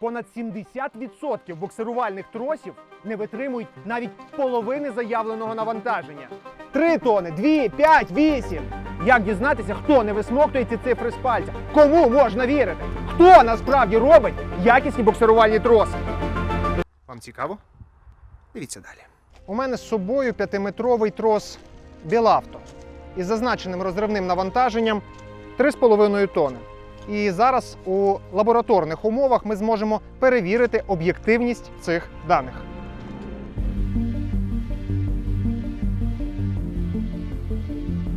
Понад 70% буксирувальних тросів не витримують навіть половини заявленого навантаження. 3 тони, 2, 5, 8. Як дізнатися, хто не висмоктує ці цифри з пальця? Кому можна вірити? Хто насправді робить якісні буксирувальні троси? Вам цікаво? Дивіться далі. У мене з собою 5-метровий трос Білавто із зазначеним розривним навантаженням 3,5 тони. І зараз у лабораторних умовах ми зможемо перевірити об'єктивність цих даних.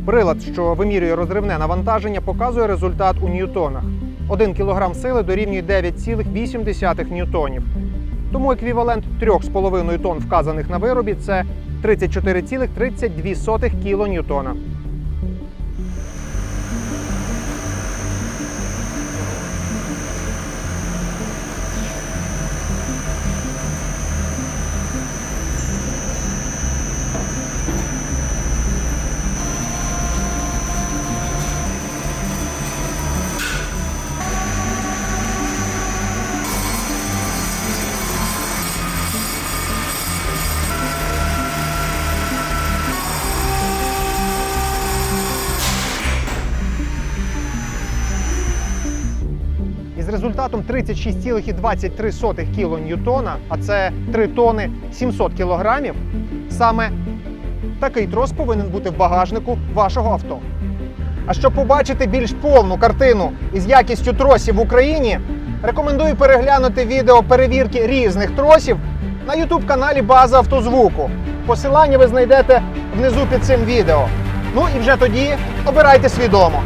Прилад, що вимірює розривне навантаження, показує результат у ньютонах. 1 кг сили дорівнює 9,8 ньютонів. Тому еквівалент 3,5 тонн вказаних на виробі це 34,32 кілоньютона. Із результатом 36,23 кілоньютона, а це 3 тони 700 кілограмів, саме такий трос повинен бути в багажнику вашого авто. А щоб побачити більш повну картину із якістю тросів в Україні, рекомендую переглянути відео перевірки різних тросів на youtube каналі База автозвуку. Посилання ви знайдете внизу під цим відео. Ну і вже тоді обирайте свідомо.